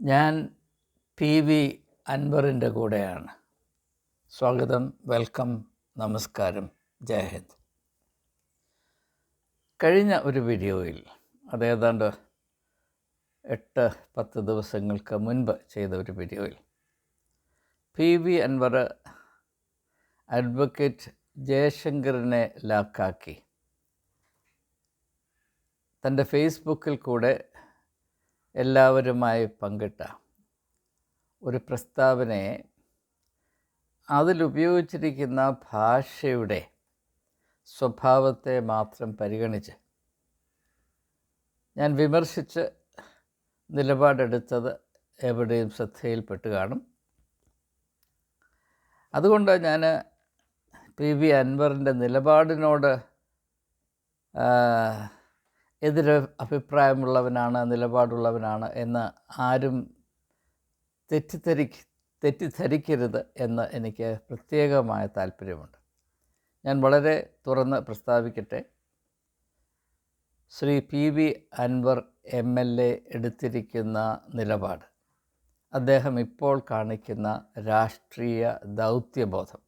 ഞാൻ P V അൻവറിന്റെ കൂടെയാണ്. സ്വാഗതം വെൽക്കം നമസ്കാരം ജയ് ഹിന്ദ്. കഴിഞ്ഞ ഒരു വീഡിയോയിൽ അതേതാണ്ട് എട്ട് പത്ത് ദിവസങ്ങൾക്ക് മുൻപ് ചെയ്ത ഒരു വീഡിയോയിൽ പി വി അൻവർ അഡ്വക്കേറ്റ് ജയശങ്കറിനെ ലാക്കാക്കി. തന്റെ ഫേസ്ബുക്കിൽ കൂടെ എല്ലാവരുമായി പങ്കിട്ട ഒരു പ്രസ്താവനയെ അതിലുപയോഗിച്ചിരിക്കുന്ന ഭാഷയുടെ സ്വഭാവത്തെ മാത്രം പരിഗണിച്ച് ഞാൻ വിമർശിച്ച് നിലപാടെടുത്തത് എവിടെയും ശ്രദ്ധയിൽപ്പെട്ട് കാണും. അതുകൊണ്ട് ഞാൻ പി വി അൻവറിന്റെ നിലപാടിനോട് എതിരെ അഭിപ്രായമുള്ളവനാണ് നിലപാടുള്ളവനാണ് എന്ന് ആരും തെറ്റിദ്ധരി തെറ്റിദ്ധരിക്കരുത് എന്ന് എനിക്ക് പ്രത്യേകമായ താല്പര്യമുണ്ട്. ഞാൻ വളരെ തുറന്ന് പ്രസ്താവിക്കട്ടെ. Shri P V Anvar M L A എടുത്തിരിക്കുന്ന നിലപാട്. അദ്ദേഹം ഇപ്പോൾ കാണിക്കുന്ന രാഷ്ട്രീയ ദൗത്യബോധം.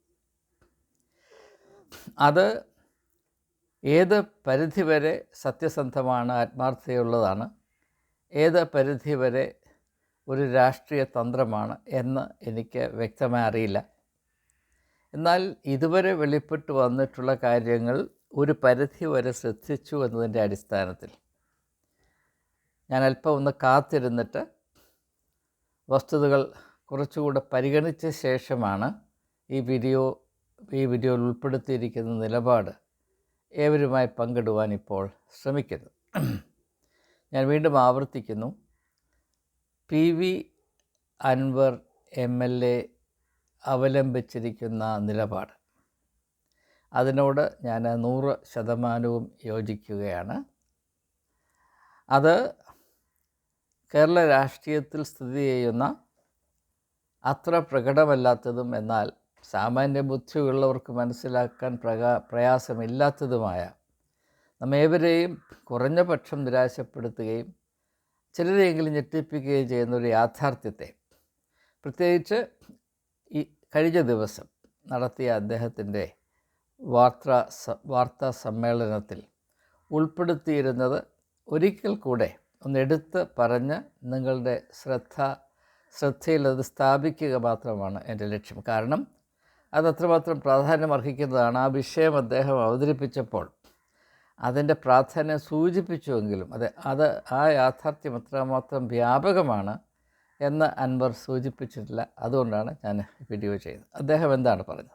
അത് ഏത് പരിധിവരെ സത്യസന്ധമാണ് ആത്മാർത്ഥതയുള്ളതാണ് ഏത് പരിധിവരെ ഒരു രാഷ്ട്രീയ തന്ത്രമാണ് എന്ന് എനിക്ക് വ്യക്തമായി അറിയില്ല. എന്നാൽ ഇതുവരെ വെളിപ്പെട്ട് വന്നിട്ടുള്ള കാര്യങ്ങൾ ഒരു പരിധി വരെ ശ്രദ്ധിച്ചു എന്നതിന്റെ അടിസ്ഥാനത്തിൽ ഞാൻ അല്പം ഒന്ന് കാത്തിരുന്നിട്ട് വസ്തുതകൾ കുറച്ചുകൂടെ പരിഗണിച്ച ശേഷമാണ് ഈ വീഡിയോ ഈ വീഡിയോയിൽ ഉൾപ്പെടുത്തിയിരിക്കുന്ന നിലപാട് ഏവരുമായി പങ്കിടുവാൻ ഇപ്പോൾ ശ്രമിക്കുന്നു. ഞാൻ വീണ്ടും ആവർത്തിക്കുന്നു. P V Anvar M L A അവലംബിച്ചിരിക്കുന്ന നിലപാട്. അതിനോട് ഞാൻ നൂറ് ശതമാനവും യോജിക്കുകയാണ്. അത് കേരള രാഷ്ട്രീയത്തിൽ സ്ഥിതി ചെയ്യുന്ന അത്ര പ്രകടമല്ലാത്തതും എന്നാൽ സാമാന്യ ബുദ്ധിയുള്ളവർക്ക് മനസ്സിലാക്കാൻ പ്രകാ പ്രയാസമില്ലാത്തതുമായ നമ്മേവരെയും കുറഞ്ഞ പക്ഷം നിരാശപ്പെടുത്തുകയും ചിലരെയെങ്കിലും ഞെട്ടിപ്പിക്കുകയും ചെയ്യുന്ന ഒരു യാഥാർത്ഥ്യത്തെ പ്രത്യേകിച്ച് ഈ കഴിഞ്ഞ ദിവസം നടത്തിയ അദ്ദേഹത്തിന്റെ വാർത്താ വാർത്താ സമ്മേളനത്തിൽ ഉൾപ്പെടുത്തിയിരുന്നത് ഒരിക്കൽ കൂടെ ഒന്നെടുത്ത് പറഞ്ഞ് നിങ്ങളുടെ ശ്രദ്ധ ശ്രദ്ധയിൽ അത് സ്ഥാപിക്കുക മാത്രമാണ് എന്റെ ലക്ഷ്യം. കാരണം അത് അത്രമാത്രം പ്രാധാന്യം അർഹിക്കുന്നതാണ് ആ വിഷയം അദ്ദേഹം അവതരിപ്പിച്ചപ്പോൾ. അതിന്റെ പ്രാധാന്യം സൂചിപ്പിച്ചുവെങ്കിലും അത് അത് ആ യാഥാർത്ഥ്യം എത്രമാത്രം വ്യാപകമാണ് എന്ന് അൻവർ സൂചിപ്പിച്ചിട്ടില്ല. അതുകൊണ്ടാണ് ഞാൻ വീഡിയോ ചെയ്യുന്നത്. അദ്ദേഹം എന്താണ് പറഞ്ഞത്?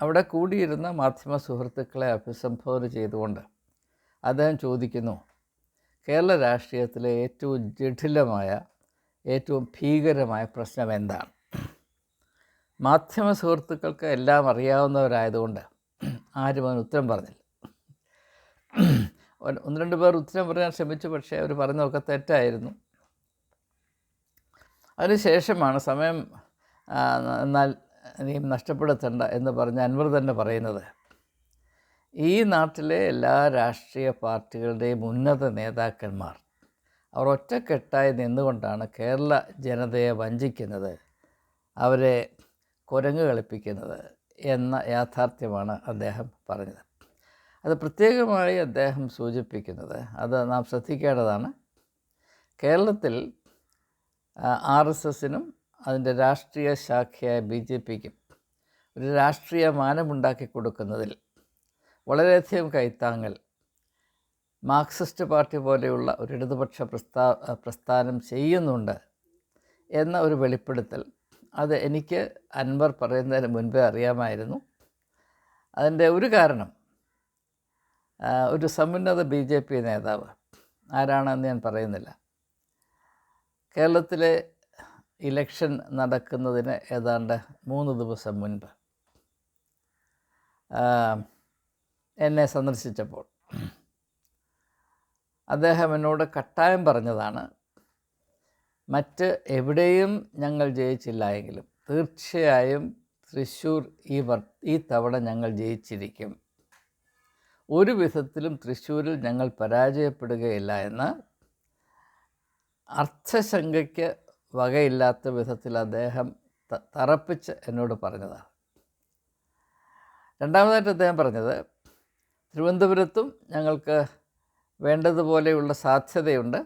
അവിടെ കൂടിയിരുന്ന മാധ്യമ സുഹൃത്തുക്കളെ അഭിസംബോധന ചെയ്തുകൊണ്ട് അദ്ദേഹം ചോദിക്കുന്നു കേരള രാഷ്ട്രീയത്തിലെ ഏറ്റവും ജഠിലമായ ഏറ്റവും ഭീകരമായ പ്രശ്നം എന്താണ്? മാധ്യമ സുഹൃത്തുക്കൾക്ക് എല്ലാം അറിയാവുന്നവരായതുകൊണ്ട് ആരും അവൻ ഉത്തരം പറഞ്ഞില്ല. ഒന്ന് രണ്ട് പേർ ഉത്തരം പറയാൻ ശ്രമിച്ചു പക്ഷേ അവർ പറഞ്ഞതൊക്കെ തെറ്റായിരുന്നു. അതിനുശേഷമാണ് സമയം എന്നാൽ ഇനിയും നഷ്ടപ്പെടുത്തണ്ട എന്ന് പറഞ്ഞ് അൻവർ തന്നെ പറയുന്നത്. ഈ നാട്ടിലെ എല്ലാ രാഷ്ട്രീയ പാർട്ടികളുടെയും ഉന്നത നേതാക്കന്മാർ അവർ ഒറ്റക്കെട്ടായി നിന്നുകൊണ്ടാണ് കേരള ജനതയെ വഞ്ചിക്കുന്നത്. അവരെ കുരങ്ങ് കളിപ്പിക്കുന്നത് എന്ന യാഥാർത്ഥ്യമാണ് അദ്ദേഹം പറഞ്ഞത്. അത് പ്രത്യേകമായി അദ്ദേഹം സൂചിപ്പിക്കുന്നത് അത് നാം ശ്രദ്ധിക്കേണ്ടതാണ്. കേരളത്തിൽ ആർ എസ് എസിനും അതിന്റെ രാഷ്ട്രീയ ശാഖയായ ബി ജെ പിക്കും ഒരു രാഷ്ട്രീയ മാനമുണ്ടാക്കി കൊടുക്കുന്നതിൽ വളരെയധികം കൈത്താങ്ങൽ മാർക്സിസ്റ്റ് പാർട്ടി പോലെയുള്ള ഒരു ഇടതുപക്ഷ പ്രസ്ഥാ പ്രസ്ഥാനം ചെയ്യുന്നുണ്ട് എന്ന ഒരു വെളിപ്പെടുത്തൽ അത് എനിക്ക് അൻവർ പറയുന്നതിന് മുൻപേ അറിയാമായിരുന്നു. അതിന്റെ ഒരു കാരണം ഒരു സമുന്നത ബി ജെ പി നേതാവ്. ആരാണെന്ന് ഞാൻ പറയുന്നില്ല. കേരളത്തിലെ ഇലക്ഷൻ നടക്കുന്നതിന് ഏതാണ്ട് മൂന്ന് ദിവസം മുൻപ് എന്നെ സന്ദർശിച്ചപ്പോൾ അദ്ദേഹം എന്നോട് കട്ടായം പറഞ്ഞതാണ് മറ്റ് എവിടെയും ഞങ്ങൾ ജയിച്ചില്ല എങ്കിലും തീർച്ചയായും തൃശ്ശൂർ ഈ വർ ഈ തവണ ഞങ്ങൾ ജയിച്ചിരിക്കും. ഒരു വിധത്തിലും തൃശ്ശൂരിൽ ഞങ്ങൾ പരാജയപ്പെടുകയില്ല എന്ന് അർത്ഥശങ്കയ്ക്ക് വകയില്ലാത്ത വിധത്തിൽ അദ്ദേഹം തറപ്പിച്ച് എന്നോട് പറഞ്ഞതാണ് രണ്ടാമതായിട്ട് അദ്ദേഹം പറഞ്ഞത് തിരുവനന്തപുരത്തും ഞങ്ങൾക്ക് വേണ്ടതുപോലെയുള്ള സാധ്യതയുണ്ട്.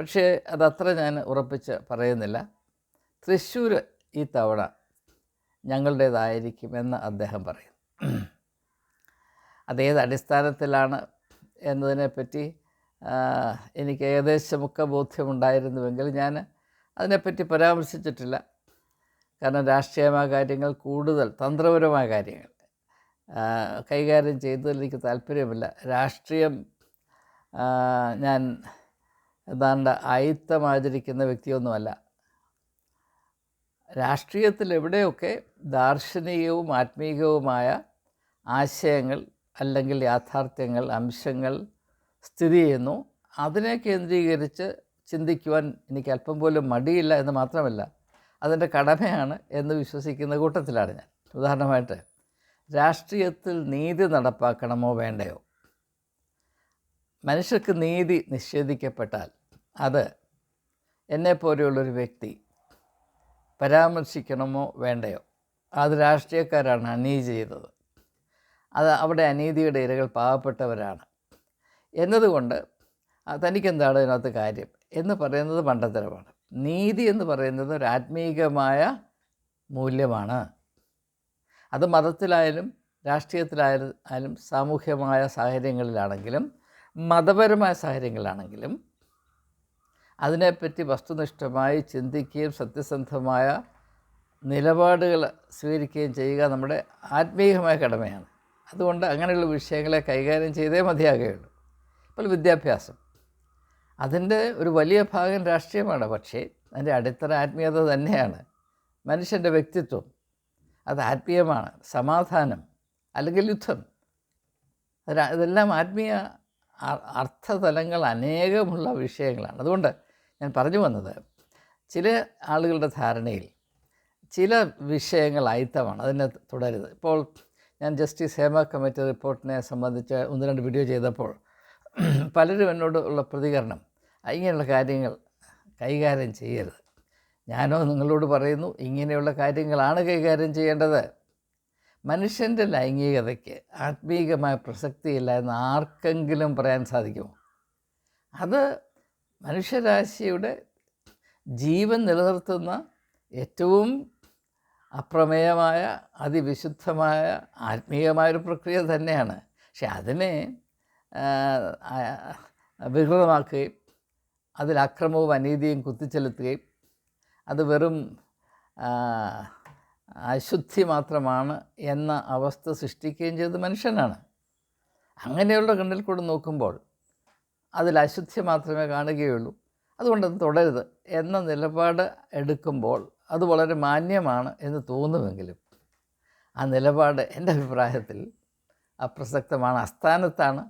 പക്ഷേ അതത്ര ഞാൻ ഉറപ്പിച്ച് പറയുന്നില്ല. തൃശ്ശൂർ ഈ തവണ ഞങ്ങളുടേതായിരിക്കുമെന്ന് അദ്ദേഹം പറയും അതേത് അടിസ്ഥാനത്തിലാണ് എന്നതിനെപ്പറ്റി എനിക്ക് ഏകദേശമൊക്കെ ബോധ്യമുണ്ടായിരുന്നുവെങ്കിൽ ഞാൻ അതിനെപ്പറ്റി പരാമർശിച്ചിട്ടില്ല. കാരണം രാഷ്ട്രീയമായ കാര്യങ്ങൾ കൂടുതൽ തന്ത്രപരമായ കാര്യങ്ങൾ കൈകാര്യം ചെയ്തതിൽ എനിക്ക് താല്പര്യമില്ല. രാഷ്ട്രീയം ഞാൻ ഏതാണ്ട് ആയുത്തമാചരിക്കുന്ന വ്യക്തിയൊന്നുമല്ല. രാഷ്ട്രീയത്തിൽ എവിടെയൊക്കെ ദാർശനികവും ആത്മീകവുമായ ആശയങ്ങൾ അല്ലെങ്കിൽ യാഥാർത്ഥ്യങ്ങൾ അംശങ്ങൾ സ്ഥിതി ചെയ്യുന്നു അതിനെ കേന്ദ്രീകരിച്ച് ചിന്തിക്കുവാൻ എനിക്ക് അല്പം പോലും മടിയില്ല എന്ന് മാത്രമല്ല അതിന്റെ കടമയാണ് എന്ന് വിശ്വസിക്കുന്ന കൂട്ടത്തിലാണ് ഞാൻ. ഉദാഹരണമായിട്ട് രാഷ്ട്രീയത്തിൽ നീതി നടപ്പാക്കണമോ വേണ്ടയോ? മനുഷ്യർക്ക് നീതി നിഷേധിക്കപ്പെട്ടാൽ അത് എന്നെപ്പോലെയുള്ളൊരു വ്യക്തി പരാമർശിക്കണമോ വേണ്ടയോ? അത് രാഷ്ട്രീയക്കാരാണ് അനീതി ചെയ്തത്. അത് അവിടെ അനീതിയുടെ ഇരകൾ പാവപ്പെട്ടവരാണ്. എന്നതുകൊണ്ട് തനിക്കെന്താണ് ഇതിനകത്ത് കാര്യം? എന്ന് പറയുന്നത് മണ്ടത്തരമാണ്. നീതി എന്ന് പറയുന്നത് ഒരു ആത്മീകമായ മൂല്യമാണ്. അത് മതത്തിലായാലും രാഷ്ട്രീയത്തിലായാലും സാമൂഹ്യമായ സാഹചര്യങ്ങളിലാണെങ്കിലും മതപരമായ സാഹചര്യങ്ങളിലാണെങ്കിലും അതിനെപ്പറ്റി വസ്തുനിഷ്ഠമായി ചിന്തിക്കുകയും സത്യസന്ധമായ നിലപാടുകൾ സ്വീകരിക്കുകയും ചെയ്യുക നമ്മുടെ ആത്മീയമായ കടമയാണ്. അതുകൊണ്ട് അങ്ങനെയുള്ള വിഷയങ്ങളെ കൈകാര്യം ചെയ്തേ മതിയാകുകയുള്ളൂ. ഇപ്പോൾ വിദ്യാഭ്യാസം. അതിന്റെ ഒരു വലിയ ഭാഗം രാഷ്ട്രീയമാണ് പക്ഷേ അതിന്റെ അടിത്തറ ആത്മീയത തന്നെയാണ്. മനുഷ്യന്റെ വ്യക്തിത്വം അത് ആത്മീയമാണ്. സമാധാനം അല്ലെങ്കിൽ യുദ്ധം. ഇതെല്ലാം ആത്മീയ അർത്ഥതലങ്ങൾ അനേകമുള്ള വിഷയങ്ങളാണ്. അതുകൊണ്ട് ഞാൻ പറഞ്ഞു വന്നത്. ചില ആളുകളുടെ ധാരണയിൽ ചില വിഷയങ്ങൾ അയിത്തമാണ് അതിനെ തുടരുത്. ഇപ്പോൾ ഞാൻ ജസ്റ്റിസ് ഹേമ കമ്മിറ്റി റിപ്പോർട്ടിനെ സംബന്ധിച്ച് ഒന്ന് രണ്ട് വീഡിയോ ചെയ്തപ്പോൾ പലരും എന്നോട് ഉള്ള പ്രതികരണം ഇങ്ങനെയുള്ള കാര്യങ്ങൾ കൈകാര്യം ചെയ്യരുത്. ഞാനോ നിങ്ങളോട് പറയുന്നു ഇങ്ങനെയുള്ള കാര്യങ്ങളാണ് കൈകാര്യം ചെയ്യേണ്ടത്. മനുഷ്യന്റെ ലൈംഗികതയ്ക്ക് ആത്മീകമായ പ്രസക്തിയില്ല എന്ന് ആർക്കെങ്കിലും പറയാൻ സാധിക്കുമോ? അത് മനുഷ്യരാശിയുടെ ജീവൻ നിലനിർത്തുന്ന ഏറ്റവും അപ്രമേയമായ അതിവിശുദ്ധമായ ആത്മീയമായൊരു പ്രക്രിയ തന്നെയാണ്. പക്ഷെ അതിനെ വികൃതമാക്കുകയും അതിൽ അക്രമവും അനീതിയും കുത്തിച്ചെലുത്തുകയും അത് വെറും അശുദ്ധി മാത്രമാണ് എന്ന അവസ്ഥ സൃഷ്ടിക്കുകയും ചെയ്തത് മനുഷ്യനാണ്. അങ്ങനെയുള്ള കണ്ണിൽ കൂടെ നോക്കുമ്പോൾ അതിൽ അശുദ്ധി മാത്രമേ കാണുകയുള്ളൂ. അതുകൊണ്ട് അത് തുടരുത് എന്ന നിലപാട് എടുക്കുമ്പോൾ അത് വളരെ മാന്യമാണ് എന്ന് തോന്നുമെങ്കിലും ആ നിലപാട് എന്റെ അഭിപ്രായത്തിൽ അപ്രസക്തമാണ് അസ്ഥാനത്താണ്.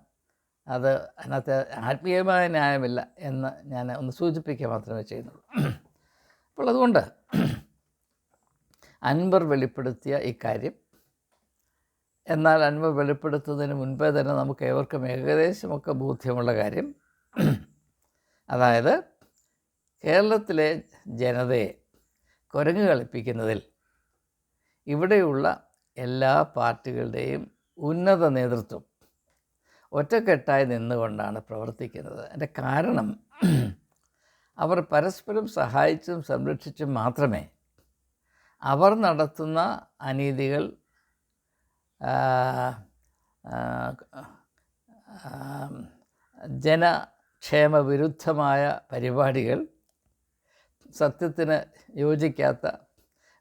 അത് അതിനകത്ത് ആത്മീയമായ ന്യായമില്ല എന്ന് ഞാൻ ഒന്ന് സൂചിപ്പിക്കുക മാത്രമേ ചെയ്യുന്നുള്ളൂ. അപ്പോൾ അതുകൊണ്ട് അൻവർ വെളിപ്പെടുത്തിയ ഇക്കാര്യം എന്നാൽ അന്മ വെളിപ്പെടുത്തുന്നതിന് മുൻപേ തന്നെ നമുക്ക് ഏവർക്കും ഏകദേശമൊക്കെ ബോധ്യമുള്ള കാര്യം. അതായത് കേരളത്തിലെ ജനതയെ കുരങ്ങ് കളിപ്പിക്കുന്നതിൽ ഇവിടെയുള്ള എല്ലാ പാർട്ടികളുടെയും ഉന്നത നേതൃത്വം ഒറ്റക്കെട്ടായി നിന്നുകൊണ്ടാണ് പ്രവർത്തിക്കുന്നത്. അതിന്റെ കാരണം അവർ പരസ്പരം സഹായിച്ചും സംരക്ഷിച്ചും മാത്രമേ അവർ നടത്തുന്ന അനീതികൾ ജനക്ഷേമ വിരുദ്ധമായ പരിപാടികൾ സത്യത്തിന് യോജിക്കാത്ത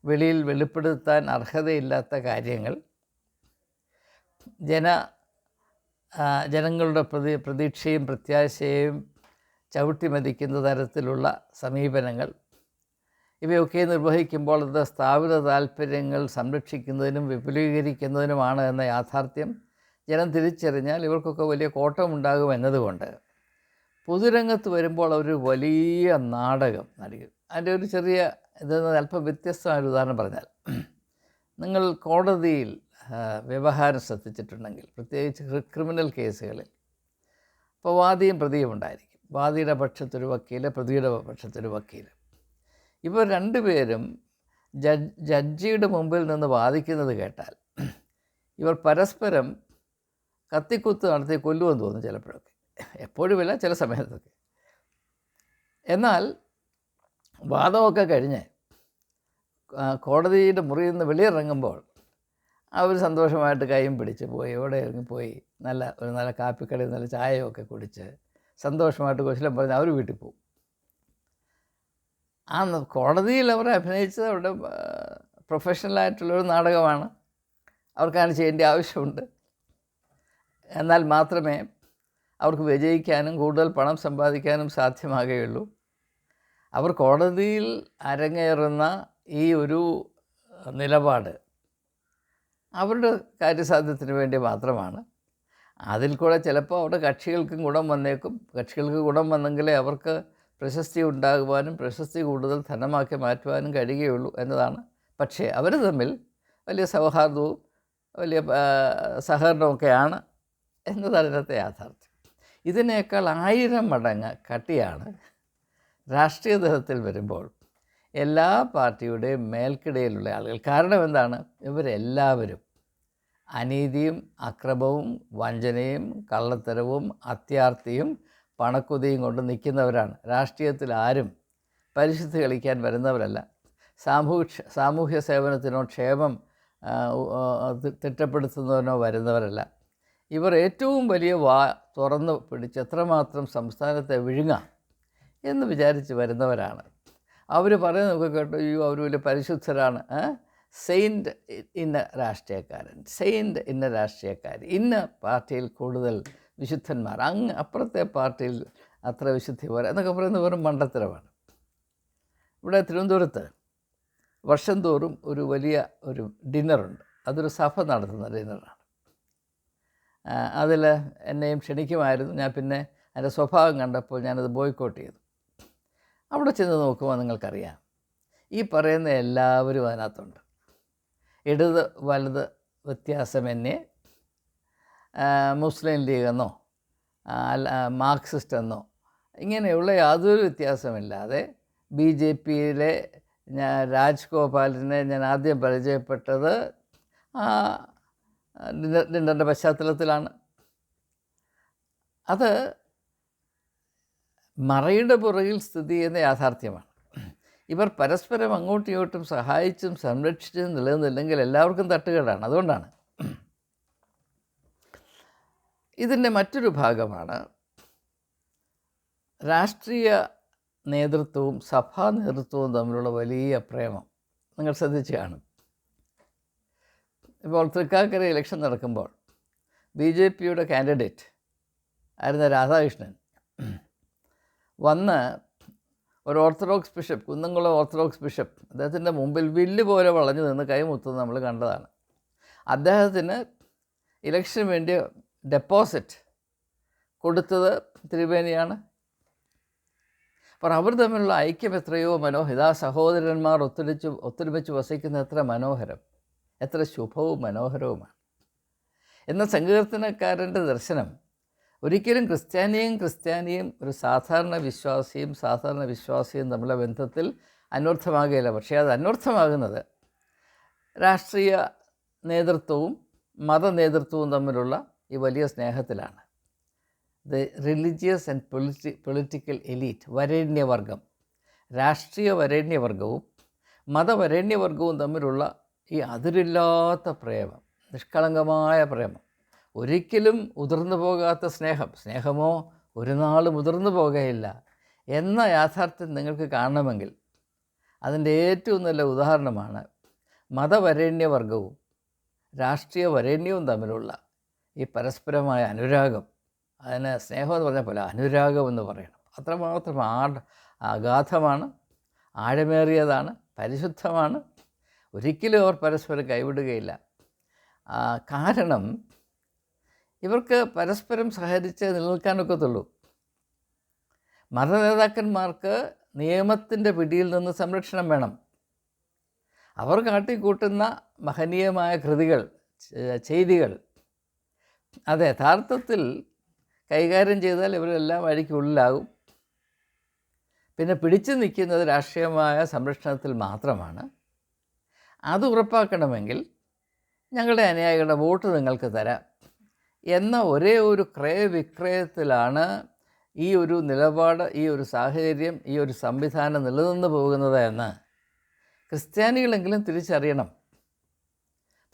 വെളിയിൽ വെളിപ്പെടുത്താൻ അർഹതയില്ലാത്ത കാര്യങ്ങൾ ജന ജനങ്ങളുടെ പ്രതി പ്രതീക്ഷയും പ്രത്യാശയും ചവിട്ടിമതിക്കുന്ന തരത്തിലുള്ള സമീപനങ്ങൾ ഇവയൊക്കെ നിർവഹിക്കുമ്പോൾ അത് സ്ഥാപിത താല്പര്യങ്ങൾ സംരക്ഷിക്കുന്നതിനും വിപുലീകരിക്കുന്നതിനുമാണ് എന്ന യാഥാർത്ഥ്യം ജനം തിരിച്ചറിഞ്ഞാൽ ഇവർക്കൊക്കെ വലിയ കോട്ടമുണ്ടാകും എന്നതുകൊണ്ട്. പൊതുരംഗത്ത് വരുമ്പോൾ അവർ വലിയ നാടകം നടിക്കും അതിന്റെ ഒരു ചെറിയ ഇത് അല്പം വ്യത്യസ്തമായ ഉദാഹരണം പറഞ്ഞാൽ നിങ്ങൾ കോടതിയിൽ വ്യവഹാരം ശ്രദ്ധിച്ചിട്ടുണ്ടെങ്കിൽ പ്രത്യേകിച്ച് ക്രിമിനൽ കേസുകളിൽ അപ്പോൾ വാദിയും പ്രതിയും ഉണ്ടായിരിക്കും. വാദിയുടെ പക്ഷത്തൊരു വക്കീൽ പ്രതിയുടെ പക്ഷത്തൊരു വക്കീൽ ഇവർ രണ്ടുപേരും ജഡ് ജഡ്ജിയുടെ മുമ്പിൽ നിന്ന് വാദിക്കുന്നത് കേട്ടാൽ ഇവർ പരസ്പരം കത്തിക്കുത്ത് നടത്തി കൊല്ലുമെന്ന് തോന്നും ചിലപ്പോഴൊക്കെ. എപ്പോഴുമില്ല ചില സമയത്തൊക്കെ. എന്നാൽ വാദമൊക്കെ കഴിഞ്ഞ് കോടതിയുടെ മുറിയിൽ നിന്ന് വെളിയിറങ്ങുമ്പോൾ അവർ സന്തോഷമായിട്ട് കൈയും പിടിച്ച് പോയി എവിടെ പോയി നല്ല ഒരു നല്ല കാപ്പിക്കടയിൽ നല്ല ചായയൊക്കെ കുടിച്ച് സന്തോഷമായിട്ട് കുശലം പറഞ്ഞ് അവർ വീട്ടിൽ പോകും. ആ കോടതിയിൽ അവർ അഭിനയിച്ചത് അവരുടെ പ്രൊഫഷണലായിട്ടുള്ളൊരു നാടകമാണ്. അവർക്കങ്ങനെ ചെയ്യേണ്ട ആവശ്യമുണ്ട്. എന്നാൽ മാത്രമേ അവർക്ക് വിജയിക്കാനും കൂടുതൽ പണം സമ്പാദിക്കാനും സാധ്യമാകുകയുള്ളൂ. അവർ കോടതിയിൽ അരങ്ങേറുന്ന ഈ ഒരു നിലപാട് അവരുടെ കാര്യസാധ്യത്തിന് വേണ്ടി മാത്രമാണ്. അതിൽ കൂടെ ചിലപ്പോൾ അവരുടെ കക്ഷികൾക്കും ഗുണം വന്നേക്കും. കക്ഷികൾക്ക് ഗുണം വന്നെങ്കിലേ അവർക്ക് പ്രശസ്തി ഉണ്ടാകുവാനും പ്രശസ്തി കൂടുതൽ ധനമാക്കി മാറ്റുവാനും കഴിയുകയുള്ളൂ എന്നതാണ്. പക്ഷേ അവർ തമ്മിൽ വലിയ സൗഹാർദ്ദവും വലിയ സഹകരണമൊക്കെയാണ് എന്നതാണ് ഇന്നത്തെ യാഥാർത്ഥ്യം. ഇതിനേക്കാൾ ആയിരം മടങ്ങ് കട്ടിയാണ് രാഷ്ട്രീയ തലത്തിൽ വരുമ്പോൾ എല്ലാ പാർട്ടിയുടെയും മേൽക്കിടയിലുള്ള ആളുകൾ. കാരണം എന്താണ്? ഇവരെല്ലാവരും അനീതിയും അക്രമവും വഞ്ചനയും കള്ളത്തരവും അത്യാർത്തിയും പണക്കുതിയും കൊണ്ട് നിൽക്കുന്നവരാണ്. രാഷ്ട്രീയത്തിൽ ആരും പരിശുദ്ധി കളിക്കാൻ വരുന്നവരല്ല. സാമൂഹ്യ സാമൂഹ്യ സേവനത്തിനോ ക്ഷേമം തിട്ടപ്പെടുത്തുന്നതിനോ വരുന്നവരല്ല. ഇവർ ഏറ്റവും വലിയ വാ തുറന്ന് പിടിച്ച് എത്രമാത്രം സംസ്ഥാനത്തെ വിഴുങ്ങാം എന്ന് വിചാരിച്ച് വരുന്നവരാണ്. അവർ പറയുന്നതൊക്കെ കേട്ടോ അയ്യോ അവർ വലിയ പരിശുദ്ധരാണ്. സെയിന്റ് ഇന്ന രാഷ്ട്രീയക്കാരൻ സെയിന്റ് ഇന്ന രാഷ്ട്രീയക്കാരൻ ഇന്ന പാർട്ടിയിൽ കൂടുതൽ വിശുദ്ധന്മാർ. അങ്ങ് അപ്പുറത്തെ പാർട്ടിയിൽ അത്ര വിശുദ്ധി പോരാ. എന്നൊക്കെ പറയുന്നത് വെറും മണ്ടത്തരമാണ്. ഇവിടെ തിരുവനന്തപുരത്ത് വർഷം തോറും ഒരു വലിയ ഒരു ഡിന്നറുണ്ട്. അതൊരു സഭ നടത്തുന്ന ഡിന്നറാണ്. അതിൽ എന്നെയും ക്ഷണിക്കുമായിരുന്നു. ഞാൻ പിന്നെ അതിന്റെ സ്വഭാവം കണ്ടപ്പോൾ ഞാനത് ബോയ്ക്കോട്ട് ചെയ്തു. അവിടെ ചെന്ന് നോക്കുമ്പോൾ നിങ്ങൾക്കറിയാം ഈ പറയുന്ന എല്ലാവരും അതിനകത്തുണ്ട്. ഇടത് വലത് വ്യത്യാസമെന്നേ മുസ്ലിം ലീഗെന്നോ മാർക്സിസ്റ്റ് എന്നോ ഇങ്ങനെയുള്ള യാതൊരു വ്യത്യാസമില്ലാതെ ബി ജെ പിയിലെ ഞാൻ രാജ്ഗോപാലിനെ ഞാൻ ആദ്യം പരിചയപ്പെട്ടത് ഡിന്നറിന്റെ പശ്ചാത്തലത്തിലാണ്. അത് മറയുടെ പുറകിൽ സ്ഥിതി ചെയ്യുന്ന യാഥാർത്ഥ്യമാണ്. ഇവർ പരസ്പരം അങ്ങോട്ടും ഇങ്ങോട്ടും സഹായിച്ചും സംരക്ഷിച്ചും നിലനിന്നില്ലെങ്കിൽ എല്ലാവർക്കും തട്ടുകേടാണ്. അതുകൊണ്ടാണ് ഇതിന്റെ മറ്റൊരു ഭാഗമാണ് രാഷ്ട്രീയ നേതൃത്വവും സഭാ നേതൃത്വവും തമ്മിലുള്ള വലിയ പ്രേമം. നിങ്ങൾ ശ്രദ്ധിച്ചു കാണും. ഇപ്പോൾ തൃക്കാക്കര ഇലക്ഷൻ നടക്കുമ്പോൾ ബി ജെ പിയുടെ കാൻഡിഡേറ്റ് ആയിരുന്ന രാധാകൃഷ്ണൻ വന്ന് ഒരു orthodox bishop Kunnamkulam orthodox bishop അദ്ദേഹത്തിന്റെ മുമ്പിൽ വില്ല് പോലെ വളഞ്ഞു നിന്ന് കൈമുത്തുന്നത് നമ്മൾ കണ്ടതാണ്. അദ്ദേഹത്തിന് ഇലക്ഷന് വേണ്ടി ഡെപ്പോസിറ്റ് കൊടുത്തത് ത്രിവേണിയാണ് അപ്പോൾ അവർ തമ്മിലുള്ള ഐക്യം എത്രയോ മനോഹിത സഹോദരന്മാർ ഒത്തൊരുമിച്ച് ഒത്തൊരുമിച്ച് വസിക്കുന്ന എത്ര മനോഹരം. എത്ര ശുഭവും മനോഹരവുമാണ്. എന്ന സങ്കീർത്തനക്കാരന്റെ ദർശനം ഒരിക്കലും ക്രിസ്ത്യാനിയും ക്രിസ്ത്യാനിയും ഒരു സാധാരണ വിശ്വാസിയും സാധാരണ വിശ്വാസിയും തമ്മിലുള്ള ബന്ധത്തിൽ അന്വർത്ഥമാകുകയില്ല. പക്ഷേ അത് അന്വർത്ഥമാകുന്നത് രാഷ്ട്രീയ നേതൃത്വവും മത നേതൃത്വവും തമ്മിലുള്ള ഈ വലിയ സ്നേഹത്തിലാണ്. The religious and politi political elite വരേണ്യവർഗം രാഷ്ട്രീയ വരേണ്യവർഗവും മതവരേണ്യവർഗവും തമ്മിലുള്ള ഈ അതിരില്ലാത്ത പ്രേമം നിഷ്കളങ്കമായ പ്രേമം ഒരിക്കലും ഉതിർന്നു പോകാത്ത സ്നേഹം സ്നേഹമോ ഒരു നാളും ഉതിർന്നു പോകുകയില്ല എന്ന യാഥാർത്ഥ്യം നിങ്ങൾക്ക് കാണണമെങ്കിൽ അതിന്റെ ഏറ്റവും നല്ല ഉദാഹരണമാണ് മതവരേണ്യവർഗവും രാഷ്ട്രീയ വരേണ്യവും തമ്മിലുള്ള ഈ പരസ്പരമായ അനുരാഗം അതിന് സ്നേഹം എന്ന് പറഞ്ഞ പോലെ അനുരാഗം എന്ന് പറയണം. അത്രമാത്രം ആ അഗാധമാണ് ആഴമേറിയതാണ് പരിശുദ്ധമാണ്. ഒരിക്കലും അവർ പരസ്പരം കൈവിടുകയില്ല. കാരണം ഇവർക്ക് പരസ്പരം സഹകരിച്ച് നിലനിൽക്കാനൊക്കത്തുള്ളൂ. മതനേതാക്കന്മാർക്ക് നിയമത്തിന്റെ പിടിയിൽ നിന്ന് സംരക്ഷണം വേണം. അവർ കാട്ടിക്കൂട്ടുന്ന മഹനീയമായ കൃതികൾ ചെയ്തികൾ അത് യഥാർത്ഥത്തിൽ കൈകാര്യം ചെയ്താൽ ഇവരെല്ലാം വഴിക്കുള്ളിലാകും പിന്നെ പിടിച്ചു നിൽക്കുന്നത് രാഷ്ട്രീയമായ സംരക്ഷണത്തിൽ മാത്രമാണ്. അത് ഉറപ്പാക്കണമെങ്കിൽ ഞങ്ങളുടെ അനുയായികളുടെ വോട്ട് നിങ്ങൾക്ക് തരാം എന്ന ഒരേ ഒരു ക്രയവിക്രയത്തിലാണ് ഈ ഒരു നിലപാട് ഈ ഒരു സാഹചര്യം ഈ ഒരു സംവിധാനം നിലനിന്ന് പോകുന്നത് എന്ന് ക്രിസ്ത്യാനികളെങ്കിലും തിരിച്ചറിയണം.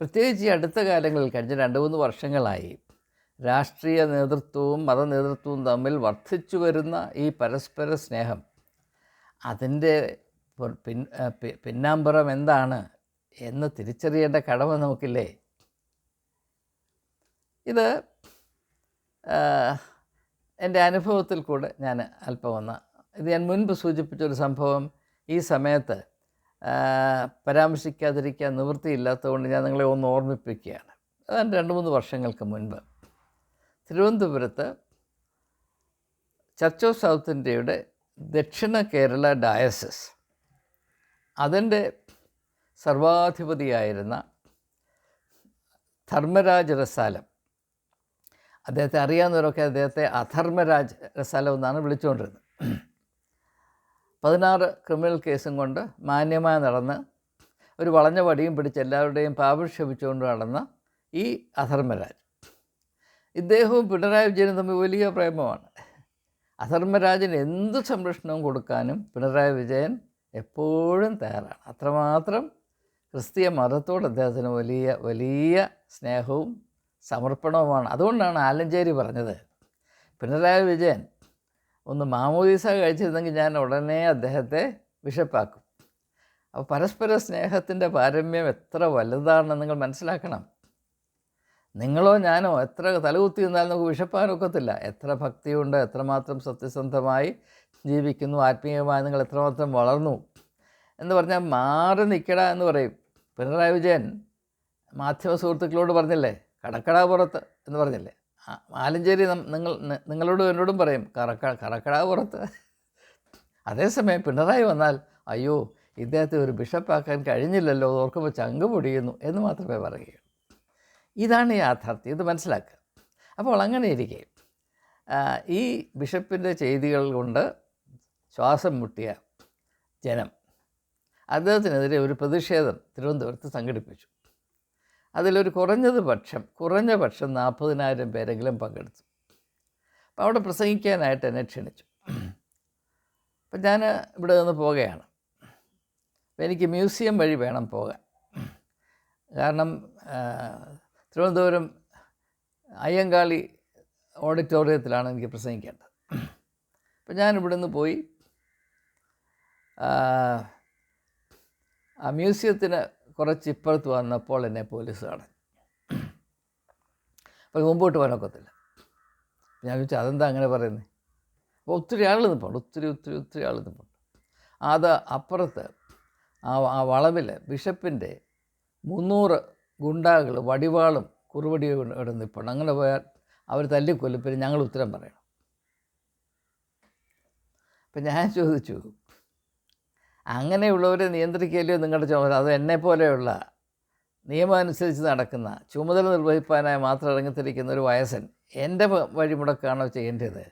പ്രത്യേകിച്ച് ഈ അടുത്ത കാലങ്ങളിൽ കഴിഞ്ഞ രണ്ട് മൂന്ന് വർഷങ്ങളായി രാഷ്ട്രീയ നേതൃത്വവും മതനേതൃത്വവും തമ്മിൽ വർദ്ധിച്ചു വരുന്ന ഈ പരസ്പര സ്നേഹം അതിന്റെ പിൻ പിന്നാമ്പുറം എന്താണ് എന്ന് തിരിച്ചറിയേണ്ട കടമ നമുക്കില്ലേ? ഇത് എന്റെ അനുഭവത്തിൽ കൂടെ ഞാൻ അല്പം ഒന്ന് ഇത് ഞാൻ മുൻപ് സൂചിപ്പിച്ചൊരു സംഭവം ഈ സമയത്ത് പരാമർശിക്കാതിരിക്കാൻ നിവൃത്തിയില്ലാത്തതുകൊണ്ട് ഞാൻ നിങ്ങളെ ഒന്ന് ഓർമ്മിപ്പിക്കുകയാണ്. അതാണ് രണ്ട് മൂന്ന് വർഷങ്ങൾക്ക് മുൻപ്. തിരുവനന്തപുരത്ത് ചർച്ച് ഓഫ് സൗത്ത് ഇന്ത്യയുടെ ദക്ഷിണ കേരള ഡയസസ്. അതിന്റെ സർവാധിപതിയായിരുന്ന ധർമ്മരാജ് റസാലം അദ്ദേഹത്തെ അറിയാവുന്നവരൊക്കെ അദ്ദേഹത്തെ അധർമ്മരാജ് റസാലം എന്നാണ് വിളിച്ചുകൊണ്ടിരുന്നത്. പതിനാറ് ക്രിമിനൽ കേസും കൊണ്ട് മാന്യമായി നടന്ന് ഒരു വളഞ്ഞ വടിയും പിടിച്ച് എല്ലാവരുടെയും പാപം ക്ഷമിച്ചുകൊണ്ട് നടന്ന ഈ അധർമ്മരാജ് ഇദ്ദേഹവും പിണറായി വിജയനും തമ്മിൽ വലിയ പ്രേമമാണ്. അധർമ്മരാജന് എന്ത് സംരക്ഷണവും കൊടുക്കാനും പിണറായി വിജയൻ എപ്പോഴും തയ്യാറാണ്. അത്രമാത്രം ക്രിസ്തീയ മതത്തോട് അദ്ദേഹത്തിന് വലിയ വലിയ സ്നേഹവും സമർപ്പണവുമാണ്. അതുകൊണ്ടാണ് ആലഞ്ചേരി പറഞ്ഞത് പിണറായി വിജയൻ ഒന്ന് മാമോദീസ കഴിച്ചിരുന്നെങ്കിൽ ഞാൻ ഉടനെ അദ്ദേഹത്തെ ബിഷപ്പാക്കും അപ്പോൾ പരസ്പര സ്നേഹത്തിന്റെ പാരമ്യം എത്ര വലുതാണെന്ന് നിങ്ങൾ മനസ്സിലാക്കണം. നിങ്ങളോ ഞാനോ എത്ര തലകുത്തി നിന്നാലും നമുക്ക് വിഷപ്പാനൊക്കത്തില്ല എത്ര ഭക്തിയുണ്ട് എത്രമാത്രം സത്യസന്ധമായി ജീവിക്കുന്നു ആത്മീയമായി നിങ്ങൾ എത്രമാത്രം വളർന്നു എന്ന് പറഞ്ഞാൽ മാറി നിൽക്കട എന്ന് പറയും. പിണറായി വിജയൻ മാധ്യമ സുഹൃത്തുക്കളോട് പറഞ്ഞില്ലേ? കടക്കട പുറത്ത് എന്ന് പറഞ്ഞില്ലേ? ആലഞ്ചേരി നിങ്ങൾ നിങ്ങളോടും എന്നോടും പറയും കറക്ക കറക്കട പുറത്ത്. അതേസമയം പിണറായി വന്നാൽ അയ്യോ ഇദ്ദേഹത്തെ ഒരു ബിഷപ്പാക്കാൻ കഴിഞ്ഞില്ലല്ലോ ഓർക്കുമ്പോൾ ചങ്ക് പൊടിയുന്നു എന്ന് മാത്രമേ പറയുകയുള്ളൂ. ഇതാണ് യാഥാർത്ഥ്യം. ഇത് മനസ്സിലാക്കുക. അപ്പോൾ അങ്ങനെ ഇരിക്കെ. ഈ ബിഷപ്പിന്റെ ചെയ്തികൾ കൊണ്ട് ശ്വാസം മുട്ടിയ ജനം അദ്ദേഹത്തിനെതിരെ ഒരു പ്രതിഷേധം തിരുവനന്തപുരത്ത് സംഘടിപ്പിച്ചു. അതിലൊരു കുറഞ്ഞത് പക്ഷം കുറഞ്ഞ പക്ഷം നാൽപ്പതിനായിരം പേരെങ്കിലും പങ്കെടുത്തു. അപ്പോൾ അവിടെ പ്രസംഗിക്കാനായിട്ട് എന്നെ ക്ഷണിച്ചു. അപ്പം ഞാൻ ഇവിടെ നിന്ന് പോവുകയാണ് അപ്പം എനിക്ക് മ്യൂസിയം വഴി വേണം പോകാൻ. കാരണം തിരുവനന്തപുരം അയ്യങ്കാളി ഓഡിറ്റോറിയത്തിലാണ് എനിക്ക് പ്രസംഗിക്കേണ്ടത്. അപ്പം ഞാൻ നിന്ന് പോയി ആ, ആ മ്യൂസിയത്തിന് കുറച്ച് ഇപ്പുറത്ത് വന്നപ്പോൾ എന്നെ പോലീസ് കാണാൻ. അപ്പോൾ മുമ്പോട്ട് പോകാനൊക്കത്തില്ല ഞാൻ ചോദിച്ചു അതെന്താ അങ്ങനെ പറയുന്നത് അപ്പോൾ ഒത്തിരി ആൾ നിൽപ്പുണ്ട് ഒത്തിരി ഒത്തിരി ഒത്തിരി ആൾ നിൽപ്പുണ്ട് അത് അപ്പുറത്ത് ആ ആ വളവിൽ ബിഷപ്പിന്റെ മുന്നൂറ് ഗുണ്ടാകൾ വടിവാളും കുറുവടിയും കൊണ്ട് ഇവിടെ നിൽപ്പുണ്ട്. അങ്ങനെ പോയാൽ അവർ തല്ലിക്കൊല്ലും. പിന്നെ ഞങ്ങൾ ഉത്തരം പറയണം. അപ്പം ഞാൻ ചോദിച്ചു അങ്ങനെയുള്ളവരെ നിയന്ത്രിക്കുകയല്ലോ നിങ്ങളുടെ ചുമതല? അത് എന്നെപ്പോലെയുള്ള നിയമം അനുസരിച്ച് നടക്കുന്ന ചുമതല നിർവഹിപ്പാനായി മാത്രം ഇറങ്ങിത്തിരിക്കുന്ന ഒരു വയസ്സൻ എന്റെ വഴി വഴിമുടക്കാണോ ചെയ്യേണ്ടത്?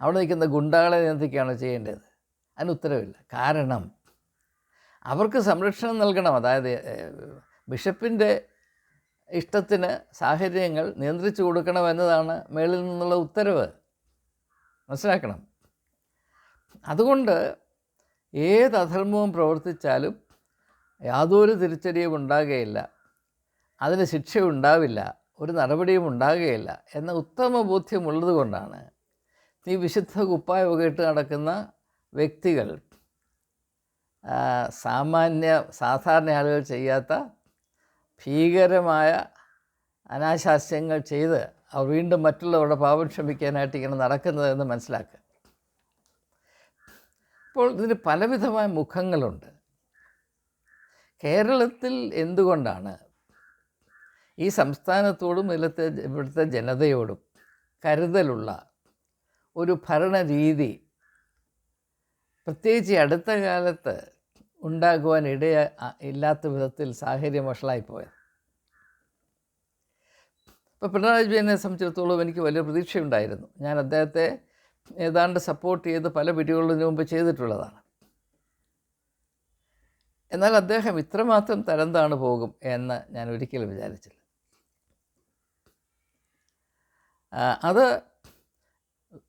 അവിടെ നിൽക്കുന്ന ഗുണ്ടകളെ നിയന്ത്രിക്കുകയാണോ ചെയ്യേണ്ടത്? അതിന് ഉത്തരവില്ല. കാരണം അവർക്ക് സംരക്ഷണം നൽകണം. അതായത് ബിഷപ്പിന്റെ ഇഷ്ടത്തിന് സാഹചര്യങ്ങൾ നിയന്ത്രിച്ചു കൊടുക്കണമെന്നതാണ് മേളിൽ നിന്നുള്ള ഉത്തരവ്. മനസ്സിലാക്കണം. അതുകൊണ്ട് ഏത് അധർമ്മവും പ്രവർത്തിച്ചാലും യാതൊരു തിരിച്ചടിയും ഉണ്ടാകുകയില്ല. അതിന് ശിക്ഷ ഉണ്ടാവില്ല ഒരു നടപടിയും ഉണ്ടാകുകയില്ല എന്ന ഉത്തമ ബോധ്യമുള്ളത് കൊണ്ടാണ് ഈ വിശുദ്ധ കുപ്പായമൊക്കെ ഇട്ട് നടക്കുന്ന വ്യക്തികൾ സാമാന്യ സാധാരണ ആളുകൾ ചെയ്യാത്ത ഭീകരമായ അനാശാസ്യങ്ങൾ ചെയ്ത് അവർ വീണ്ടും മറ്റുള്ളവരുടെ പാപം ക്ഷമിക്കാനായിട്ട് ഇങ്ങനെ നടക്കുന്നതെന്ന് മനസ്സിലാക്കുക. അപ്പോൾ ഇതിന് പലവിധമായ മുഖങ്ങളുണ്ട്. കേരളത്തിൽ എന്തുകൊണ്ടാണ് ഈ സംസ്ഥാനത്തോടും ഇവിടുത്തെ ഇവിടുത്തെ ജനതയോടും കരുതലുള്ള ഒരു ഭരണരീതി പ്രത്യേകിച്ച് അടുത്ത കാലത്ത് ഉണ്ടാകുവാൻ ഇടയ ഇല്ലാത്ത വിധത്തിൽ സാഹചര്യം വഷളായിപ്പോയത്. ഇപ്പോൾ പിണറായി വിജയനെ സംബന്ധിച്ചിടത്തോളം എനിക്ക് വലിയ പ്രതീക്ഷയുണ്ടായിരുന്നു. ഞാൻ അദ്ദേഹത്തെ ഏതാണ്ട് സപ്പോർട്ട് ചെയ്ത് പല വീഡിയോകളിന് മുമ്പ് ചെയ്തിട്ടുള്ളതാണ്. എന്നാൽ അദ്ദേഹം ഇത്രമാത്രം തരം താണ് പോകും എന്ന് ഞാൻ ഒരിക്കലും വിചാരിച്ചില്ല. അത്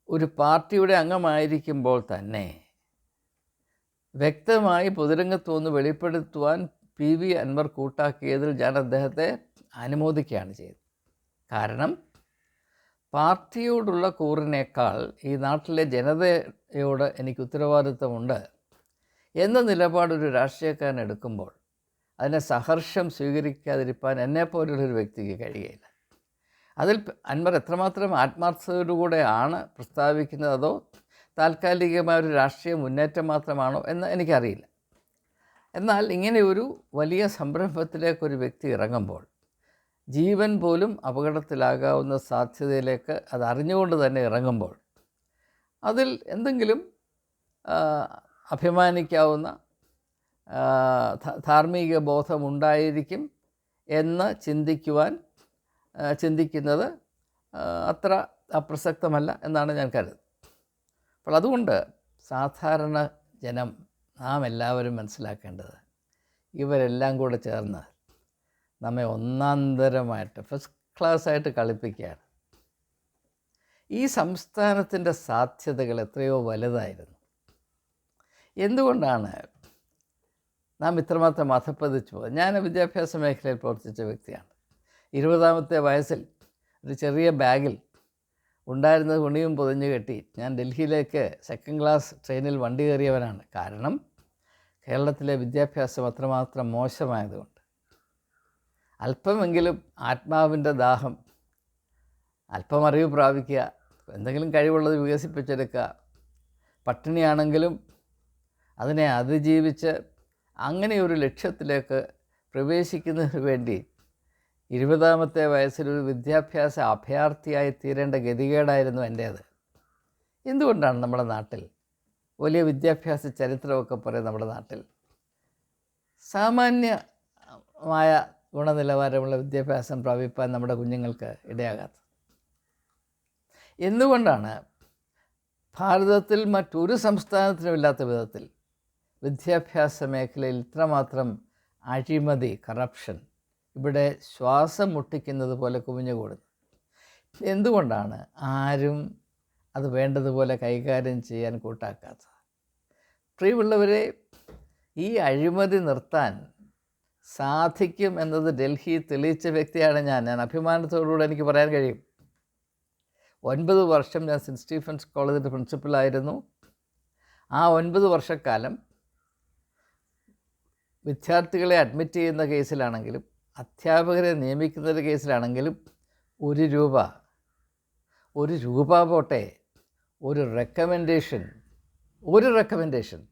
ഒരു പാർട്ടിയുടെ അംഗമായിരിക്കുമ്പോൾ തന്നെ വ്യക്തമായി പൊതുരംഗത്ത് ഒന്ന് വെളിപ്പെടുത്തുവാൻ പി വി അൻവർ കൂട്ടാക്കിയതിൽ ഞാൻ അദ്ദേഹത്തെ അനുമോദിക്കുകയാണ് ചെയ്തത്. കാരണം പാർട്ടിയോടുള്ള കൂറിനേക്കാൾ ഈ നാട്ടിലെ ജനതയോട് എനിക്ക് ഉത്തരവാദിത്വമുണ്ട് എന്ന നിലപാടൊരു രാഷ്ട്രീയക്കാരൻ എടുക്കുമ്പോൾ അതിനെ സഹർഷം സ്വീകരിക്കാതിരിക്കാൻ എന്നെപ്പോലുള്ളൊരു വ്യക്തിക്ക് കഴിയുകയില്ല. അതിൽ അൻവർ എത്രമാത്രം ആത്മാർത്ഥതയോടുകൂടെയാണ് പ്രസ്താവിക്കുന്നത് അതോ താൽക്കാലികമായ ഒരു രാഷ്ട്രീയ മുന്നേറ്റം മാത്രമാണോ എന്ന് എനിക്കറിയില്ല. എന്നാൽ ഇങ്ങനെ ഒരു വലിയ സംരംഭത്തിലേക്ക് ഒരു വ്യക്തി ഇറങ്ങുമ്പോൾ ജീവൻ പോലും അപകടത്തിലാകാവുന്ന സാധ്യതയിലേക്ക് അത് അറിഞ്ഞുകൊണ്ട് തന്നെ ഇറങ്ങുമ്പോൾ അതിൽ എന്തെങ്കിലും അഭിമാനിക്കാവുന്ന ധാർമ്മിക ബോധമുണ്ടായിരിക്കും എന്ന് ചിന്തിക്കുവാൻ ചിന്തിക്കുന്നത് അത്ര അപ്രസക്തമല്ല എന്നാണ് ഞാൻ കരുതുന്നത്. അപ്പോൾ അതുകൊണ്ട് സാധാരണ ജനം നാം എല്ലാവരും മനസ്സിലാക്കേണ്ടത് ഇവരെല്ലാം കൂടെ ചേർന്ന് നമ്മെ ഒന്നാന്തരമായിട്ട് ഫസ്റ്റ് ക്ലാസ്സായിട്ട് കളിപ്പിക്കുകയാണ്. ഈ സംസ്ഥാനത്തിന്റെ സാധ്യതകൾ എത്രയോ വലുതായിരുന്നു. എന്തുകൊണ്ടാണ് നാം ഇത്രമാത്രം അധപ്പതിച്ചു പോകുന്നത് ഞാൻ വിദ്യാഭ്യാസ മേഖലയിൽ പ്രവർത്തിച്ച വ്യക്തിയാണ്. ഇരുപതാമത്തെ വയസ്സിൽ ഒരു ചെറിയ ബാഗിൽ ഉണ്ടായിരുന്ന തുണിയും പൊതിഞ്ഞു കെട്ടി. ഞാൻ ഡൽഹിയിലേക്ക് സെക്കൻഡ് ക്ലാസ് ട്രെയിനിൽ വണ്ടി കയറിയവനാണ്. കാരണം കേരളത്തിലെ വിദ്യാഭ്യാസം അത്രമാത്രം മോശമായതുകൊണ്ട്. അല്പമെങ്കിലും ആത്മാവിന്റെ ദാഹം അല്പം അറിവ് പ്രാപിക്കുക എന്തെങ്കിലും കഴിവുള്ളത് വികസിപ്പിച്ചെടുക്കുക പട്ടിണിയാണെങ്കിലും അതിനെ അതിജീവിച്ച് അങ്ങനെ ഒരു ലക്ഷ്യത്തിലേക്ക് പ്രവേശിക്കുന്നതിന് വേണ്ടി ഇരുപതാമത്തെ വയസ്സിൽ ഒരു വിദ്യാഭ്യാസ അഭയാർത്ഥിയായി തീരേണ്ട ഗതികേടായിരുന്നു എന്റേത്. എന്തുകൊണ്ടാണ് നമ്മുടെ നാട്ടിൽ വലിയ വിദ്യാഭ്യാസ ചരിത്രമൊക്കെ പറയും നമ്മുടെ നാട്ടിൽ സാമാന്യമായ ഗുണനിലവാരമുള്ള വിദ്യാഭ്യാസം പ്രാപിപ്പാൻ നമ്മുടെ കുഞ്ഞുങ്ങൾക്ക് ഇടയാകാത്തത്? എന്തുകൊണ്ടാണ് ഭാരതത്തിൽ മറ്റൊരു സംസ്ഥാനത്തിനും ഇല്ലാത്ത വിധത്തിൽ വിദ്യാഭ്യാസ മേഖലയിൽ ഇത്രമാത്രം അഴിമതി കറപ്ഷൻ ഇവിടെ ശ്വാസം മുട്ടിക്കുന്നത് പോലെ കുമിഞ്ഞുകൂടുന്നു എന്തുകൊണ്ടാണ് ആരും അത് വേണ്ടതുപോലെ കൈകാര്യം ചെയ്യാൻ കൂട്ടാക്കാത്തത്? പ്രിയമുള്ളവരെ ഈ അഴിമതി നിർത്താൻ സാധിക്കും എന്നത് ഡൽഹി തെളിയിച്ച വ്യക്തിയാണ് ഞാൻ. ഞാൻ അഭിമാനത്തോടുകൂടെ എനിക്ക് പറയാൻ കഴിയും. ഒൻപത് വർഷം ഞാൻ സെന്റ് സ്റ്റീഫൻസ് കോളേജിന്റെ പ്രിൻസിപ്പലായിരുന്നു ആ ഒൻപത് വർഷക്കാലം വിദ്യാർത്ഥികളെ അഡ്മിറ്റ് ചെയ്യുന്ന കേസിലാണെങ്കിലും അധ്യാപകരെ നിയമിക്കുന്ന കേസിലാണെങ്കിലും ഒരു രൂപ ഒരു രൂപ പോട്ടെ ഒരു റെക്കമെൻഡേഷൻ ഒരു റെക്കമെൻഡേഷൻ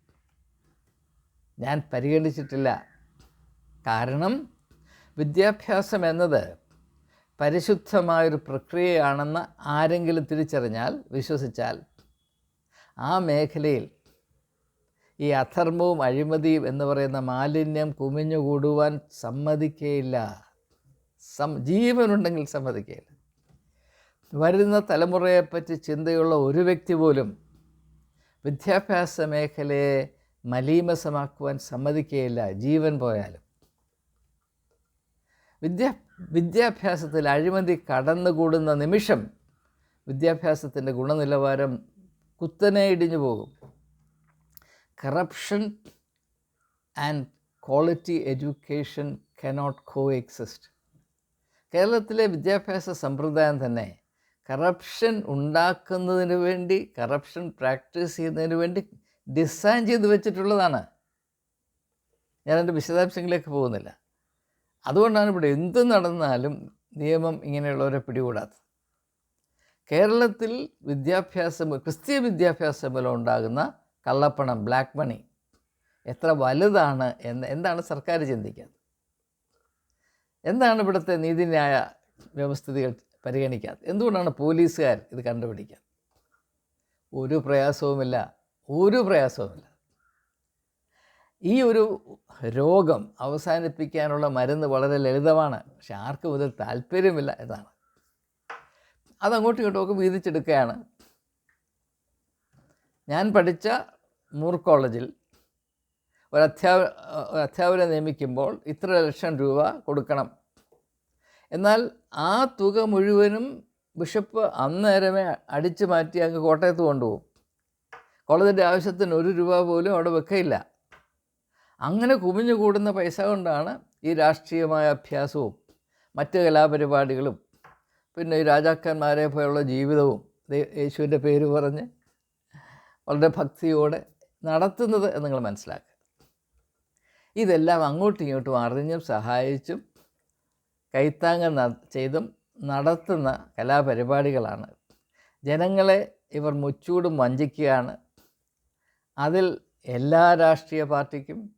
ഞാൻ പരിഗണിച്ചിട്ടില്ല. കാരണം വിദ്യാഭ്യാസം എന്നത് പരിശുദ്ധമായൊരു പ്രക്രിയയാണെന്ന് ആരെങ്കിലും തിരിച്ചറിഞ്ഞാൽ വിശ്വസിച്ചാൽ ആ മേഖലയിൽ ഈ അധർമ്മവും അഴിമതിയും എന്ന് പറയുന്ന മാലിന്യം കുമിഞ്ഞുകൂടുവാൻ സമ്മതിക്കുകയില്ല സം ജീവനുണ്ടെങ്കിൽ സമ്മതിക്കുകയില്ല വരുന്ന തലമുറയെപ്പറ്റി ചിന്തയുള്ള ഒരു വ്യക്തി പോലും വിദ്യാഭ്യാസ മേഖലയെ മലീമസമാക്കുവാൻ സമ്മതിക്കുകയില്ല ജീവൻ പോയാലും. വിദ്യാ വിദ്യാഭ്യാസത്തിൽ അഴിമതി കടന്നുകൂടുന്ന നിമിഷം വിദ്യാഭ്യാസത്തിന്റെ ഗുണനിലവാരം കുത്തനെ ഇടിഞ്ഞു പോകും. Corruption and quality education cannot coexist കേരളത്തിലെ വിദ്യാഭ്യാസ സമ്പ്രദായം തന്നെ കറപ്ഷൻ ഉണ്ടാക്കുന്നതിന് വേണ്ടി കറപ്ഷൻ പ്രാക്ടീസ് ചെയ്യുന്നതിന് വേണ്ടി ഡിസൈൻ ചെയ്ത് വെച്ചിട്ടുള്ളതാണ്. ഞാനതിന്റെ വിശദാംശങ്ങളിലേക്ക് പോകുന്നില്ല. അതുകൊണ്ടാണ് ഇവിടെ എന്ത് നടന്നാലും നിയമം ഇങ്ങനെയുള്ളവരെ പിടികൂടാത്തത്. കേരളത്തിൽ വിദ്യാഭ്യാസം ക്രിസ്തീയ വിദ്യാഭ്യാസം മൂലം ഉണ്ടാകുന്ന കള്ളപ്പണം ബ്ലാക്ക് മണി എത്ര വലുതാണ് എന്ന് എന്താണ് സർക്കാർ ചിന്തിക്കുന്നത് എന്താണ് ഇവിടുത്തെ നീതിന്യായ വ്യവസ്ഥിതികൾ പരിഗണിക്കാത്തത് എന്തുകൊണ്ടാണ് പോലീസുകാർ ഇത് കണ്ടുപിടിക്കുക ഒരു പ്രയാസവുമില്ല ഒരു പ്രയാസവുമില്ല. ഈ ഒരു രോഗം അവസാനിപ്പിക്കാനുള്ള മരുന്ന് വളരെ ലളിതമാണ് പക്ഷെ ആർക്കും ഇതിൽ താല്പര്യമില്ല എന്നാണ്. അതങ്ങോട്ടും ഇങ്ങോട്ടും ഒക്കെ വീതിച്ചെടുക്കുകയാണ്. ഞാൻ പഠിച്ച മൂർ കോളേജിൽ ഒരു അധ്യാപ ഒരു നിയമിക്കുമ്പോൾ ഇത്ര ലക്ഷം രൂപ കൊടുക്കണം. എന്നാൽ ആ തുക മുഴുവനും ബിഷപ്പ് അന്നേരമേ അടിച്ചു മാറ്റി അങ്ങ് കോട്ടയത്ത് കൊണ്ടുപോകും. കോളേജിന്റെ ആവശ്യത്തിന് ഒരു രൂപ പോലും അവിടെ വെക്കയില്ല. അങ്ങനെ കുമിഞ്ഞു കൂടുന്ന പൈസ കൊണ്ടാണ് ഈ രാഷ്ട്രീയമായ അഭ്യാസവും മറ്റ് കലാപരിപാടികളും പിന്നെ ഈ രാജാക്കന്മാരെ പോലുള്ള ജീവിതവും യേശുവിന്റെ പേര് പറഞ്ഞ് വളരെ ഭക്തിയോടെ നടത്തുന്നത് എന്ന് നിങ്ങൾ മനസ്സിലാക്കുക. ഇതെല്ലാം അങ്ങോട്ടും ഇങ്ങോട്ടും അറിഞ്ഞും സഹായിച്ചും കൈത്താങ്ങൽ ചെയ്തും നടത്തുന്ന കലാപരിപാടികളാണ്. ജനങ്ങളെ ഇവർ മുച്ചൂടും വഞ്ചിക്കുകയാണ്. അതിൽ എല്ലാ രാഷ്ട്രീയ പാർട്ടിക്കും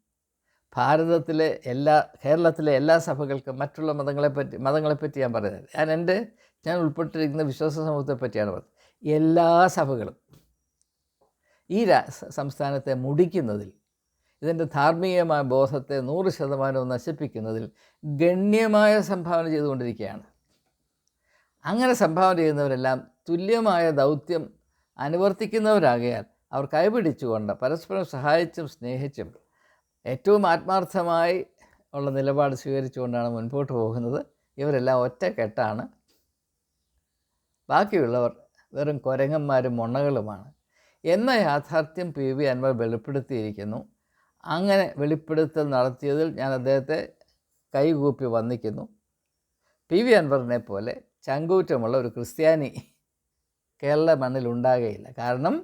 ഭാരതത്തിലെ എല്ലാ കേരളത്തിലെ എല്ലാ സഭകൾക്കും മറ്റുള്ള മതങ്ങളെപ്പറ്റി മതങ്ങളെപ്പറ്റി ഞാൻ പറയുന്നത്. ഞാൻ എന്റെ ഞാൻ ഉൾപ്പെട്ടിരിക്കുന്ന വിശ്വാസ സമൂഹത്തെ പറ്റിയാണ് പറയുന്നത്. എല്ലാ സഭകളും ഈ സംസ്ഥാനത്തെ മുടിക്കുന്നതിൽ ഇതിന്റെ ധാർമ്മികമായ ബോധത്തെ നൂറ് ശതമാനവും നശിപ്പിക്കുന്നതിൽ ഗണ്യമായ സംഭാവന ചെയ്തുകൊണ്ടിരിക്കുകയാണ്. അങ്ങനെ സംഭാവന ചെയ്യുന്നവരെല്ലാം തുല്യമായ ദൗത്യം അനുവർത്തിക്കുന്നവരാകയാൽ അവർ കൈപിടിച്ചുകൊണ്ട് പരസ്പരം സഹായിച്ചും സ്നേഹിച്ചും ഏറ്റവും ആത്മാർത്ഥമായി ഉള്ള നിലപാട് സ്വീകരിച്ചുകൊണ്ടാണ് മുൻപോട്ട് പോകുന്നത്. ഇവരെല്ലാം ഒറ്റക്കെട്ടാണ്. ബാക്കിയുള്ളവർ വെറും കൊരങ്ങന്മാരും മൊണ്ണകളുമാണ്. എന്ന യാഥാർത്ഥ്യം പി വി അൻവർ വെളിപ്പെടുത്തിയിരിക്കുന്നു. അങ്ങനെ വെളിപ്പെടുത്തൽ നടത്തിയതിൽ ഞാൻ അദ്ദേഹത്തെ കൈകൂപ്പി വന്നിക്കുന്നു. പി വി അൻവറിനെ പോലെ ചങ്കൂറ്റമുള്ള ഒരു ക്രിസ്ത്യാനി കേരള മണ്ണിൽ ഉണ്ടാകുകയില്ല കാരണം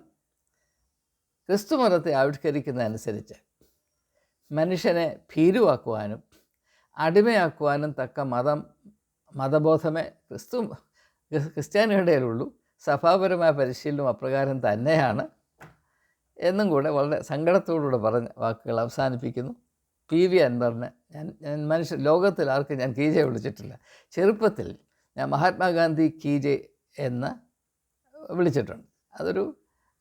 ക്രിസ്തു മതത്തെ ആവിഷ്കരിക്കുന്നതനുസരിച്ച് മനുഷ്യനെ ഭീരുവാക്കുവാനും അടിമയാക്കുവാനും തക്ക മതം മതബോധമേ ക്രിസ്തു ക്രിസ്ത്യാനിയുടെ ക്രിസ്ത്യാനികളുടെ ഉള്ളൂ സഭാപരമായ പരിശീലനം അപ്രകാരം തന്നെയാണ് എന്നും കൂടെ വളരെ സങ്കടത്തോടുകൂടെ പറഞ്ഞ വാക്കുകൾ അവസാനിപ്പിക്കുന്നു. പി വി അൻവറിനെ ഞാൻ ഞാൻ മനുഷ്യ ലോകത്തിൽ ആർക്കും ഞാൻ കീജെ വിളിച്ചിട്ടില്ല. ചെറുപ്പത്തിൽ ഞാൻ മഹാത്മാഗാന്ധി കീജെ എന്ന് വിളിച്ചിട്ടുണ്ട്. അതൊരു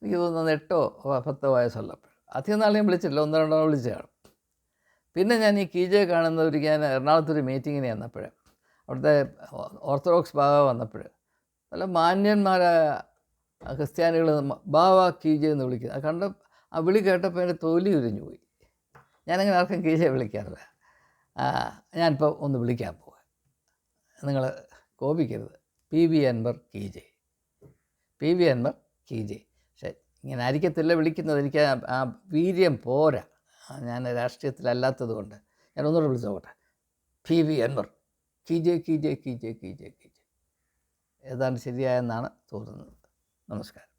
എനിക്ക് തോന്നുന്നത് എട്ടോ പത്തോ വയസ്സുള്ളപ്പോൾ അധികം നാളെ ഞാൻ വിളിച്ചിട്ടില്ല. ഒന്നോ രണ്ടോ വിളിച്ചതാണ്. പിന്നെ ഞാൻ ഈ കീജെ കാണുന്നവർ ഞാൻ എറണാകുളത്തൊരു മീറ്റിങ്ങിന് വന്നപ്പോൾ അവിടുത്തെ ഓർത്തഡോക്സ് ബാബ വന്നപ്പോൾ നല്ല മാന്യന്മാരായ ക്രിസ്ത്യാനികൾ ബാവ കീജെ എന്ന് വിളിക്കുന്നത് കണ്ട ആ വിളി കേട്ടപ്പോൾ എന്റെ തൊലി ഉരിഞ്ഞു പോയി. ഞാനങ്ങനെ ആർക്കും കീജെ വിളിക്കാറില്ല. ഞാനിപ്പോൾ ഒന്ന് വിളിക്കാൻ പോവാം. നിങ്ങൾ കോപിക്കരുത്. പി വി അൻവർ കീജെ പി വി അൻവർ കീജെ പക്ഷേ ഇങ്ങനെ ആയിരിക്കത്തില്ല വിളിക്കുന്നത്. എനിക്ക് ആ- വീര്യം പോരാ. ഞാൻ രാഷ്ട്രീയത്തിലല്ലാത്തത് കൊണ്ട്. ഞാൻ ഒന്നുകൂടെ വിളിച്ചു നോക്കട്ടെ. P V Anvar. കീജെ കീജെ കീജെ കീജെ ഏതാണ്ട് ശരിയായെന്നാണ് തോന്നുന്നത്. നമസ്കാരം.